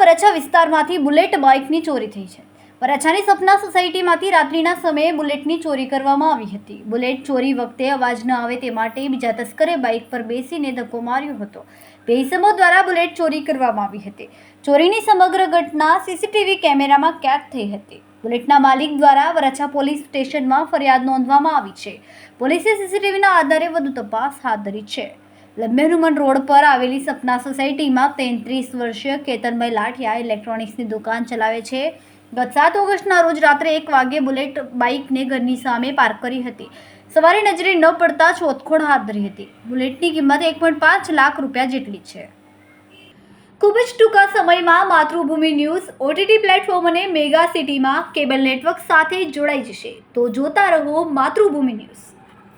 વરાછા વિસ્તારમાંથી બુલેટ બાઇકની ચોરી થઈ છે. વરાછાની સપના સોસાયટીમાંથી રાત્રિના સમયે બુલેટની ચોરી કરવામાં આવી હતી. બુલેટ ચોરી વખતે અવાજ ન આવે તે માટે બીજા તસ્કરે બાઇક પર બેસીને ધક્કો માર્યો હતો. બે ઇસમો દ્વારા બુલેટ ચોરી કરવામાં આવી હતી. ચોરીની સમગ્ર ઘટના સીસીટીવી કેમેરામાં કેદ થઈ હતી. બુલેટના માલિક દ્વારા વરાછા પોલીસ સ્ટેશનમાં ફરિયાદ નોંધવામાં આવી છે. પોલીસે સીસીટીવીના આધારે વધુ તપાસ હાથ ધરી છે. લંબે રોડ પર આવેલી સપના સોસાયટીમાં તેત્રીસ વર્ષીય કેતનભાઈ લાઠિયા ઇલેક્ટ્રોનિક્સની દુકાન ચલાવે છે. ગત સાત ઓગસ્ટના રોજ રાત્રે એક વાગ્યે બુલેટ બાઇકને ઘરની સામે પાર્ક કરી હતી. સવારે નજરે ન પડતા શોધખોળ હાથ ધરી હતી. બુલેટની કિંમત એક પોઈન્ટ પાંચ લાખ રૂપિયા જેટલી છે. ખૂબ જ ટૂંકા સમયમાં માતૃભૂમિ ન્યૂઝ ઓટીટી પ્લેટફોર્મ અને મેગા સિટીમાં કેબલ નેટવર્ક સાથે જોડાઈ જશે. તો જોતા રહો માતૃભૂમિ ન્યૂઝ.